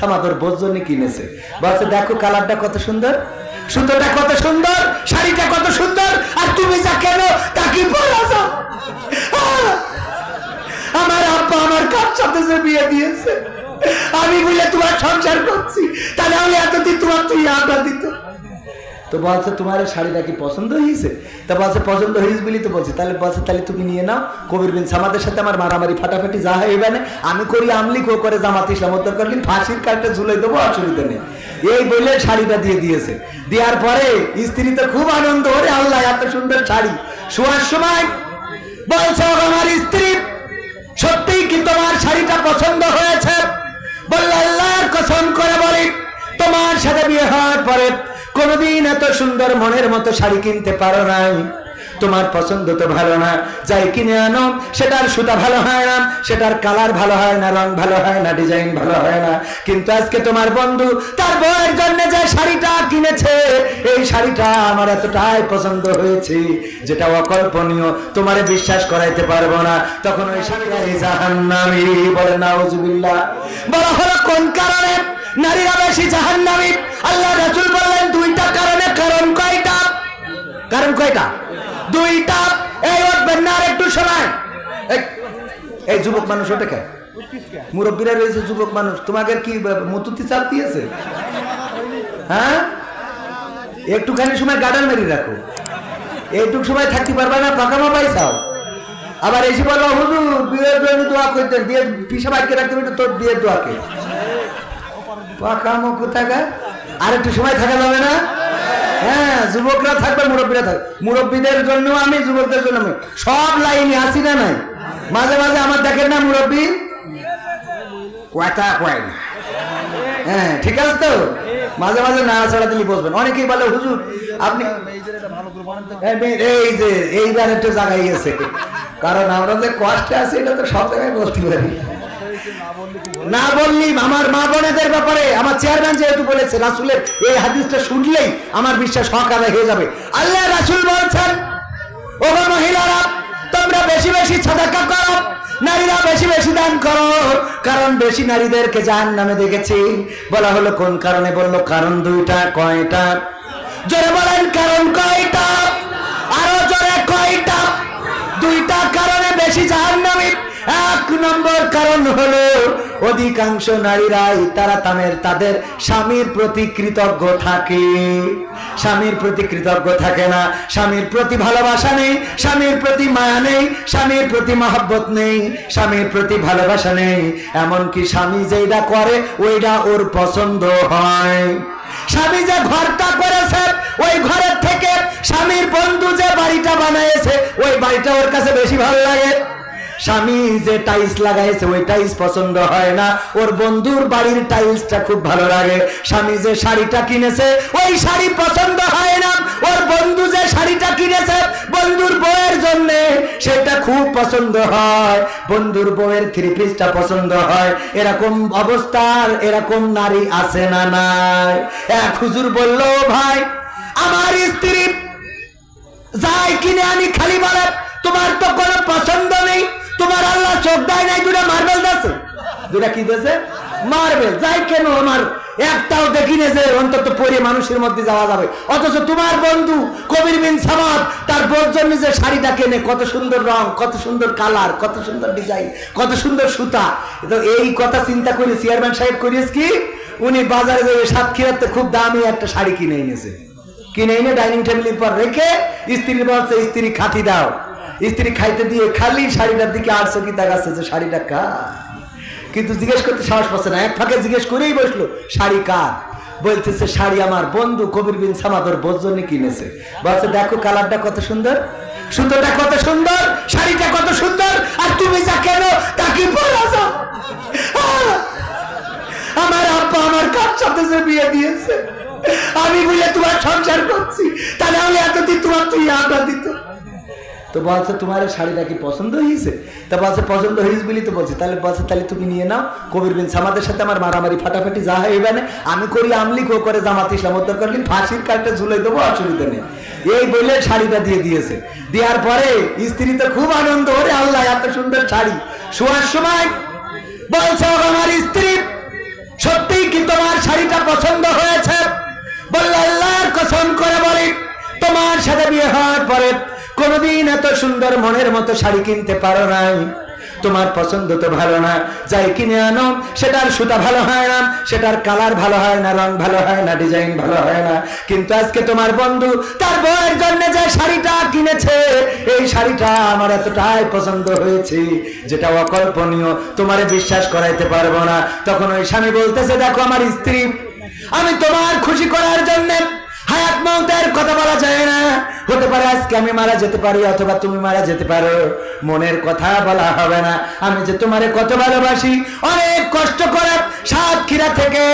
সামাদর কিনেছে। বলছে, দেখো কালারটা কত সুন্দর, সুতোটা কত সুন্দর, শাড়িটা কত সুন্দর, আর তুমি যা কেন তা কি আমার আব্বা আমার কার যে বিয়ে দিয়েছে? আমি বুঝলে তোমার সংসার করছি, তাহলে আমি এতদিন তোমার তুই আড্ডা দিত তো বলছে, তোমার শাড়িটা কি পছন্দ হয়েছে? তা বলছে, পছন্দ হয়েছে বলি তো বলছি। তাহলে বলছে, তাহলে তুমি নিয়ে নাও। কবির বিন সামাদের সাথে আমার মারামারি ফাটাফাটি যা হইবে না আমি করি আমলিক ও করে জামাতি সমর্থন করলি, ফাঁসির কাটে ঝুলাই দেবো অসুবিধা নেই। এই বলে শাড়িটা দিয়ে দিয়েছে। দেওয়ার পরে স্ত্রী তো খুব আনন্দ ওরে আল্লাহ, এত সুন্দর শাড়ি। শোয়ার সময় বলছে "ও আমার স্ত্রী, সত্যিই কি তোমার শাড়িটা পছন্দ হয়েছে? বলল, আল্লাহর কসম করে বলি, তোমার সাথে বিয়ে হওয়ার পরে কোনোদিন এত সুন্দর মনের মতো শাড়ি কিনতে পারো নাই। তোমার পছন্দ তো ভালো না, যাই কিনে আনো, সেটার সুতা ভালো হয় না, সেটার কালার ভালো হয় না, রং ভালো হয় না, ডিজাইন ভালো হয় না। কিন্তু আজকে তোমার বন্ধু, তার বউয়ের জন্য যে শাড়িটা কিনেছে, এই শাড়িটা আমার এতটাই পছন্দ হয়েছে, যেটা অকল্পনীয়, তোমার বিশ্বাস করাইতে পারব না। তখন ওই শাড়িটা জাহান্নামী, বলে না বলা হলো, কোন কারণে নারীরা বেশি জাহান্নামী? আল্লাহ রাসূল বললেন, দুইটা কারণে, কারণ কয়টা? কারণ কয়টা? দুইটা। এই উঠবেন আর একটু সময় এই- যুবক মানুষ ওটা কে মুরব্বীরা রয়েছে যুবক মানুষ তোমাকে কি মতুতি চাপ দিয়েছে? হ্যাঁ? একটুখানি সময় গার্ডেন মেরি রাখো। এইটুক সময় থাকতে পারবে না, পাকামা পাইছাও। আবার এসে বলব, হুজুর, বিয়ের জন্য দোয়া করতেন বিয়ের পিসা বাইকে রাখতে তোর বিয়ের দোয়াকে। পাকামো কোথাকার? আর একটু সময় থাকা যাবে না? হ্যাঁ যুবকরা থাকবে, মুরব্বীরা থাকবে। মুরব্বীদের জন্য আমি, যুবকদের জন্য সব লাইনে আসি না নাই? মাঝে মাঝে আমার দেখেন না মুরব্বী? কয়টা কয় না? হ্যাঁ ঠিক আছে তো? মাঝে মাঝে নাড়াচাড়া দিলে বসবেন। অনেকেই বলে, হুজুর, আপনি এই মেয়ে- এই যে, এইবার একটু জায়গায় গেছে। কারণ আমরা যে কষ্টে আছি, এটা তো সব জায়গায় বলতে পারি। না বললি, আমার মা বোনেদের ব্যাপারে, আমার চেয়ারম্যান যেহেতু বলেছে, রাসুলের এই হাদিসটা শুনলেই আমার বিশ্বাস আদায় হয়ে যাবে। আল্লাহ রাসুল বলছেন ও মহিলারা, তোমরা বেশি বেশি সাদাকা করো, নারীরা বেশি বেশি দান করো, কারণ বেশি নারীদেরকে জাহান নামে দেখেছি। বলা হলো কোন কারণে? বলল, কারণ দুইটা, কয়টা? জোরে বলেন, কারণ কয়টা? আরও জোরে, কয়টা? দুইটা কারণে বেশি জাহান্নামী এক নম্বর কারণ হলো অধিকাংশ নারীরাই তারা তাদের তাদের স্বামীর প্রতি কৃতজ্ঞ থাকে। স্বামীর প্রতি কৃতজ্ঞ থাকে না। স্বামীর প্রতি ভালোবাসা নেই, স্বামীর প্রতি মায়া নেই, স্বামীর প্রতি মহব্বত নেই, স্বামীর প্রতি ভালোবাসা নেই। এমনকি স্বামী যেটা করে ওইটা ওর পছন্দ হয়। স্বামী যে ঘরটা করেছে, ওই ঘরের থেকে স্বামীর বন্ধু যে বাড়িটা বানিয়েছে ওই বাড়িটা ওর কাছে বেশি ভালো লাগে। স্বামী যে টাইলস লাগাইছে, ওই টাইলস পছন্দ হয় না। ওর বন্ধুর বাড়ির টাইলসটা খুব ভালো লাগে। স্বামী যে শাড়িটা কিনেছে, ওই শাড়ি পছন্দ হয় না। ওর বন্ধু যে শাড়িটা কিনেছে, বন্ধুর বউয়ের জন্য সেটা খুব পছন্দ হয়। বন্ধুর বউয়ের থ্রি পিসটা পছন্দ হয়। এরকম অবস্থার এরকম নারী আছে না নাই। এক হুজুর বলল ভাই, আমার স্ত্রী যাই কিনে আনি খালি বলে তোমার তো কোনো পছন্দ নেই। তোমার আল্লাহ চোখ দেয় নাই দুটা মার্বেল আছে দুটা কি দিয়েছে মার্বেল যাই কেন আমার, একটাও দেখি না যে অন্তত পরে মানুষের মধ্যে যাওয়া যাবে। অথচ তোমার বন্ধু কবির বিন সামাদ, তার বোর জন্য যে শাড়িটা কেনে, কত সুন্দর রং, কত সুন্দর কালার কত সুন্দর ডিজাইন কত সুন্দর সুতা। তো এই কথা চিন্তা করে চেয়ারম্যান সাহেব করিস কি? উনি বাজারে যাবে সাতক্ষীরাতে খুব দামি একটা শাড়ি কিনে এনেছে। কিনে এনে ডাইনিং টেবিলের পর রেখে স্ত্রীর বলছে, স্ত্রী খাতি দাও। স্ত্রী খাইতে দিয়ে খালি শাড়িটার দিকে আর চকি তাকাচ্ছে যে শাড়িটা কার? কিন্তু জিজ্ঞেস করতে সাহস পাচ্ছে না। এক ফাঁকে জিজ্ঞেস করেই বসল, শাড়ি কার? বলতেছে, শাড়ি আমার বন্ধু কবির বিন সামাদর বোঝনি কিনেছে। বলছে, দেখো কালারটা কত সুন্দর সুন্দরটা কত সুন্দর, শাড়িটা কত সুন্দর, আর তুমি যা কেন তা কি পরাছো আমার আব্বা আমার কার সাথে যে বিয়ে দিয়েছে। আমি বলে তোমার সংসার করছি, তাহলে আমি এতদিন তোমার তুই আড্ডা দিত তো বলছে, তোমার শাড়িটা কি পছন্দ হয়েছে? তা বলছে, পছন্দ হয়েছে বলি তো বলছে। তাহলে বলছে, তাহলে তুমি নিয়ে নাও, কবির বিন সামাদের সাথে আমার মারামারি ফাটাফাটি যা হয় এবারে। আমি করি আমলি কো করে জামাত ইসলাম। উদ্ধার করলি ফাঁসির কাঠটা ঝুলে দেবো, অসুবিধা নেই। এই বলে শাড়িটা দিয়ে দিয়েছে। দেওয়ার পরে স্ত্রী তো খুব আনন্দ ওরে আল্লাহ, এত সুন্দর শাড়ি। শোয়ার সময় বলছে আমার স্ত্রী সত্যি কি তোমার শাড়িটা পছন্দ হয়েছে? বললে, আল্লাহর কসম করে বলি, তোমার সাথে বিয়ে হওয়ার পরে কোনোদিন এত সুন্দর মনের মতো শাড়ি কিনতে পারো নাই। তোমার পছন্দ তো ভালো না, যাই কিনে আনো। সেটার সুতা ভালো হয় না, সেটার কালার ভালো হয় না, রং ভালো হয় না, ডিজাইন ভালো হয় না। কিন্তু আজকে তোমার বন্ধু, তার বউয়ের জন্য যে শাড়িটা কিনেছে, এই শাড়িটা আমার এতটাই পছন্দ হয়েছে, যেটা অকল্পনীয়, তোমারে বিশ্বাস করাইতে পারব না। তখন ওই স্বামী বলতেছে, দেখো আমার স্ত্রী, আমি তোমার খুশি করার জন্য হায়াত মৌতের কথা বলা যায় না। হতে পারে আজকে আমি মারা যেতে পারি, অথবা তুমি মারা যেতে পারো। মনের কথা বলা হবে না। আমি যে তোমারে কত ভালোবাসি, অনেক কষ্ট করে সাতক্ষীরা থেকে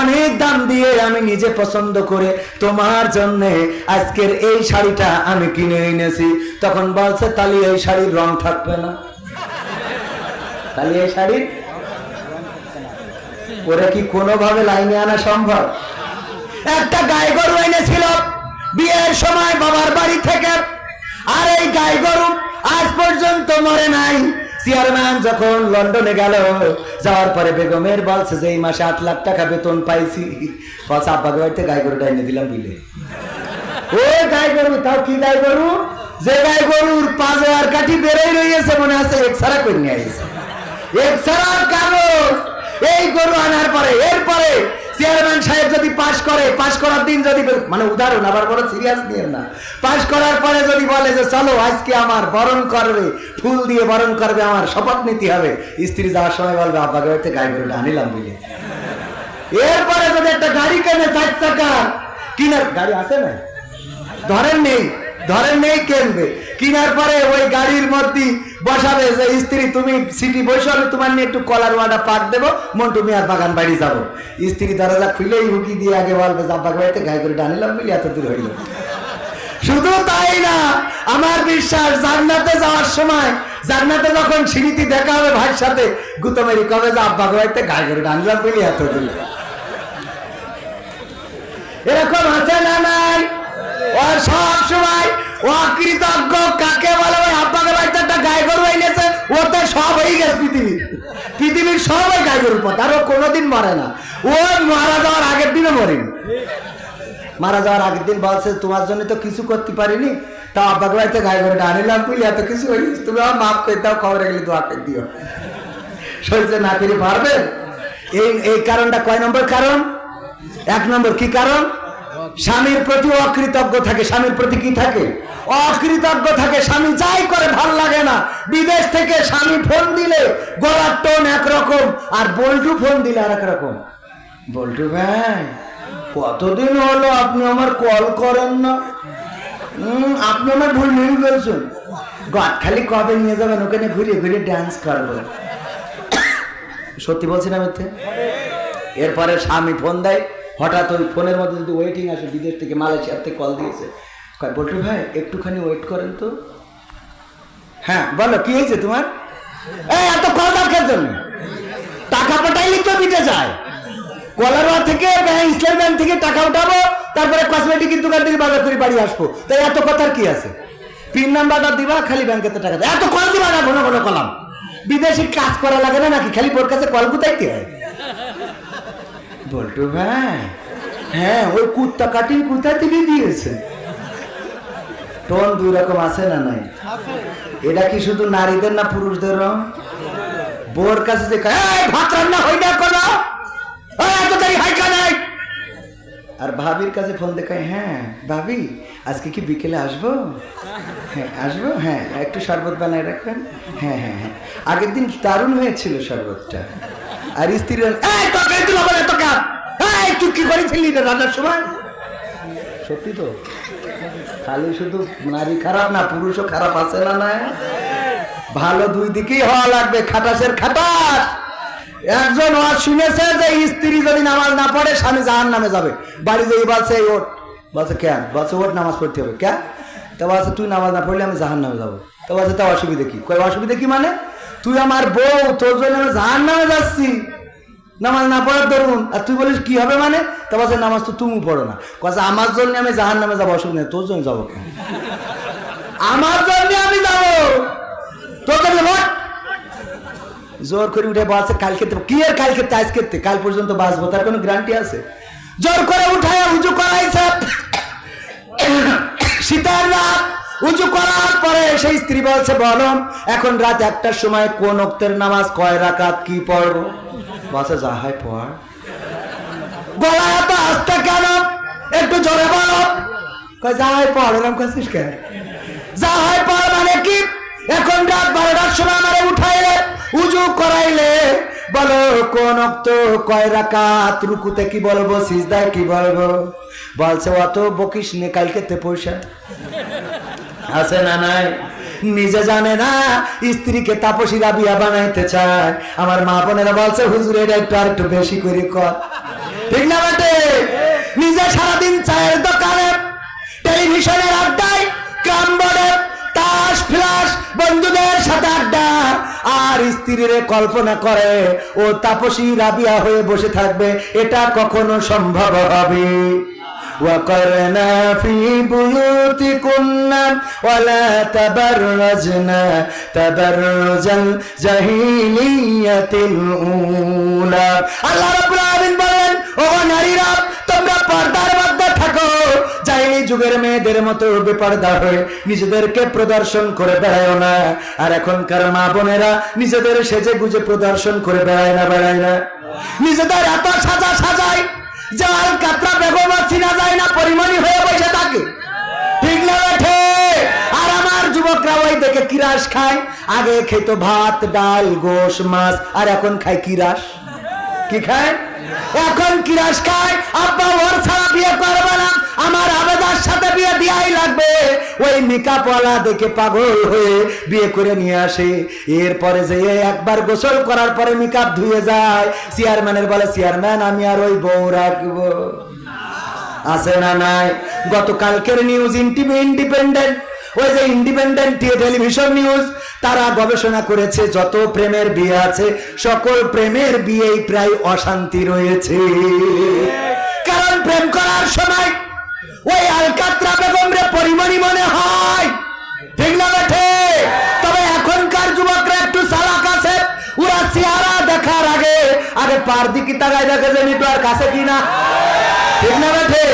অনেক দাম দিয়ে আমি নিজে পছন্দ করে তোমার জন্য আজকের এই শাড়িটা আমি কিনে এনেছি। তখন বলছে, তালি, এই শাড়ির রং থাকবে না। তাহলে এই শাড়ির? ওরা কি কোনোভাবে লাইনে আনা সম্ভব? একটা গাই গরু এনেছিল বিয়ের সময় বাবার বাড়ি থেকে। আর এই গাই গরু আজ পর্যন্ত মরে নাই। চেয়ারম্যান যখন লন্ডনে গেল, যাওয়ার পরে বেগমের বলছে যে এই মাসে আট লাখ টাকা বেতন পাইছি, বলছে আব্বাকে বাড়িতে গাই গরুটা এনে দিলাম বিলে। ও গাই গরু তাও কি গাই গরু যে গাই গরুর পাঁচ আর কাঠি বেরোই রয়েছে মনে আছে এক্সারা করে নিয়ে আসছে এক্সারা কাগজ। এই গরু আনার পরে, এরপরে চেয়ারম্যান সাহেব যদি পাশ করে, পাশ করার দিন যদি মানে উদাহরণ, আবার বড় সিরিয়াস নিয়ে না। পাশ করার পরে যদি বলে যে, চলো, আজকে আমার বরণ করবে, ফুল দিয়ে বরণ করবে, আমার শপথ নিতে হবে। স্ত্রী যাওয়ার সময় বলবে আব্বাকে বাড়িতে গাই গরুটা আনিলাম বুঝলে এরপরে যদি একটা গাড়ি কেনে চার চাকা, কিনার, গাড়ি আছে না? ধরেন নেই। ধরেন নেই কিনবে, কিনার পরে ওই গাড়ির মধ্যে বসাবে যে, স্ত্রী, তুমি সিটি বসে, আমি তোমার নিয়ে একটু কলার ওয়াটা পাক দেবো, মন্টু মিয়ার বাগান বাড়ি যাব। স্ত্রী দরজা খুলেই হুকি দিয়ে আগে বলবে জাব্বাক বাড়িতে গায়ে করে টানিলাম বলি এত দূর হইল। শুধু তাই না, আমার বিশ্বাস, জান্নাতে যাওয়ার সময়, জান্নাতে যখন সিঁড়িতে দেখা হবে ভাইয়ের সাথে গুতমেরি কবে যে আব্বা বাড়িতে গায়ে করে টানিলাম বলি এত দূর? এরকম আছে না ও সব সময় ও কৃতজ্ঞ কাকে বলে ওই আব্বাকে বাড়িতে একটা গায়ে গরু এনেছে, ও তো সব হয়ে গেছে পৃথিবী পৃথিবীর সব ওই গায়ে গরুর পথ, আর ও কোনোদিন মরে না। ও মারা যাওয়ার আগের দিনও মরেনি। মারা যাওয়ার আগের দিন বলছে, তোমার জন্য তো কিছু করতে পারিনি। তা আব্বাকে বাড়িতে গায়ে গরুটা আনিলাম বুঝলি এত কিছু হয়ে গেছে। তুমি আমার মাফ করে দাও, খবরে গেলে দোয়া করে দিও। সহ্য না করে, পারবে? এই এই কারণটা কয় নম্বর কারণ? এক নম্বর কি কারণ? স্বামীর প্রতি অকৃতজ্ঞ থাকে, স্বামীর প্রতি কি থাকে? অকৃতজ্ঞ থাকে, স্বামী যাই করে, ভালো লাগে না। বিদেশ থেকে স্বামী ফোন দিলে, গলার টোন একরকম, আর বল্টু ফোন দিলে আর রকম। বল্টু ভাই, কতদিন হলো আপনি আমার কল করেন না? আপনি আমার ভুল নিয়ে গেছেন খালি কবে নিয়ে যাবেন? ওখানে ঘুরে ঘুরে ডান্স করব। সত্যি বলছি না মিথ্যে? এরপরে স্বামী ফোন দেয় হঠাৎ ওই ফোনের মধ্যে যদি ওয়েটিং আসে, বিদেশ থেকে মালয়েশিয়ার থেকে কল দিয়েছে। কয় ভাই, একটুখানি ওয়েট করেন তো। হ্যাঁ বলো, কি হয়েছে তোমার? এত কল দরকার জন্য। টাকা পাঠাইলে তো মিটে যায়। কলারোয়া থেকে ব্যাংক ইসলাম ব্যাংক থেকে টাকা উঠাবো, তারপরে কসমেটিকের দোকান থেকে বাজার করে বাড়ি আসব। তাই এত কথার কি আছে? পিন নাম্বারটা দিবা, খালি ব্যাংকেতে টাকা দেয়। এত কল দিবা না, ঘন ঘন কলাম বিদেশি কাজ করা লাগে না নাকি? খালি বোর কাছে কল গুতাইতে হয়। বল্টু ভাই হ্যাঁ ওই কুত্তা কাটিং কুত্তা থেকে দিয়েছে। টোন দুই রকম আছে না নাই? এটা কি শুধু নারীদের না পুরুষদের বোর কাছে যে ভাত রান্না হই না কেন? আর ভাবির কাছে ফোন দেখায় হ্যাঁ ভাবি, আজকে কি বিকেলে আসব? হ্যাঁ আসব হ্যাঁ একটু শরবত বানায় রাখবেন? হ্যাঁ হ্যাঁ হ্যাঁ আগের দিন দারুণ হয়েছিল শরবতটা। আর স্ত্রী এই, তোকে দিল বলে তোকে এই, তুই কি করেছিলি রান্নার সময় সত্যি তো। খালি শুধু নারী খারাপ না, পুরুষও খারাপ আছে না না? ভালো দুই দিকেই হওয়া লাগবে, খাটাসের খাটাস। একজন ওয়াজ শুনেছে যে স্ত্রী যদি নামাজ না পড়ে, স্বামী জাহান নামে যাবে। বাড়ি যেই এই ওঠ। বলছে, কেন? বলছে ওট নামাজ পড়তে হবে। কেন? তা বলছে, তুই নামাজ না পড়লে আমি জাহান নামে যাব। তো বলছে, তা অসুবিধা কি? কই অসুবিধা কি মানে? তুই আমার বউ, তোর জন্য আমি জাহান নামে যাচ্ছি। নামাজ না পড়ার ধরুন আর তুই বলিস, কি হবে মানে? তা বলছে, নামাজ তো তুমি পড়ো না। কথা আমার জন্য আমি জাহান নামে যাব, অসুবিধা নেই। তোর জন্য যাব কেন? আমার জন্য আমি যাব। তোর জন্য জোর করে উঠে বাসে কাল খেতে কি আর কাল খেতে আজ খেতে কাল পর্যন্ত বাঁচবো, তার কোনো গ্যারান্টি আছে? জোর করে উঠায় উঁচু করাইছে। শীতের রাত। উঁচু করার পরে সেই স্ত্রী বলছে বলো এখন রাত একটার সময় কোন অক্তের নামাজ কয় রাকাত কি পড়ব বলছে, যা হয় পড়। গলা এত আস্তে কেন? একটু জোরে বলো। কয়, যা হয় পড় এরকম কাছিস কেন? যা হয় পড় মানে কি? এখন রাত বারোটার সময় আমারে উঠাইলে উজু করাইলে, বলো, কোন অক্ত কয় রাকাত? রুকুতে কি বলব, সিজদায় কি বলব? বলছে, অত বকিস নে, কালকে তে পয়সা। আছে না নাই? নিজে জানে না, স্ত্রীকে তাপসী রাবিয়া বানাইতে চায়। আমার মা বোনেরা বলছে, হুজুর, এটা একটু আর একটু বেশি করে কর। ঠিক না বেটে? নিজে সারাদিন চায়ের দোকানে, টেলিভিশনের আড্ডায় ক্রাম বোর্ডে তাস, ফ্লাস, বন্ধুদের সাথে আড্ডা। আর স্ত্রীর কল্পনা করে, ও তাপসী রাবিয়া হয়ে বসে থাকবে, এটা কখনো সম্ভব হবে? وقرنا في بيوتكن ولا تبرجن تبرج الجاهلية الأولى আল্লাহ রাব্বুল আলামিন বলেন ও নারীরা তোমরা পর্দার মধ্যে থাকো জাইলি যুগের মেয়েদের মতো বেপর্দা হয়ে নিজেদেরকে প্রদর্শন করে বেড়ায় না আর এখনকার মা বোনেরা নিজেদের সেজে গুজে প্রদর্শন করে বেড়ায় না বেড়ায় না নিজেদের এত সাজা সাজায় আল কাতরা বেগম চিনা যায় না, পরিমণি হয়ে বসে থাকে। ঠিক না বেঠে? আর আমার যুবকরা ওই দেখে কিরাস খায়। আগে খেত ভাত, ডাল, গোশ, মাছ, আর এখন খায় কিরাস। কি খায়? এখন কিরাস খায়। আব্বা ওই মেকআপওয়ালা দেখে পাগল হয়ে বিয়ে করে নিয়ে আসে। এরপরে যে একবার গোসল করার পরে মেকআপ ধুয়ে যায়, চেয়ারম্যানের বলে, চেয়ারম্যান, আমি আর ওই বউ রাখব। আছে না নাই? গতকালকের নিউজ ইন্টিভি ইন্ডিপেন্ডেন্ট ওই যে ইন্ডিপেন্ডেন্ট টেলিভিশন নিউজ তারা গবেষণা করেছে যত প্রেমের বিয়ে আছে, সকল প্রেমের বিয়েই প্রায় অশান্তি রয়েছে। কারণ প্রেম করার সময় ওই আলকাত্রা বেগম রে পরিমণি মনে হয়? ঠিক না বেঠে? তবে এখনকার যুবকরা একটু সালাক আছে ওরা চেহারা দেখার আগে, আরে পার দিকে তাকায় দেখে যে মিটু আর কাছে কিনা? ঠিক না বেঠে?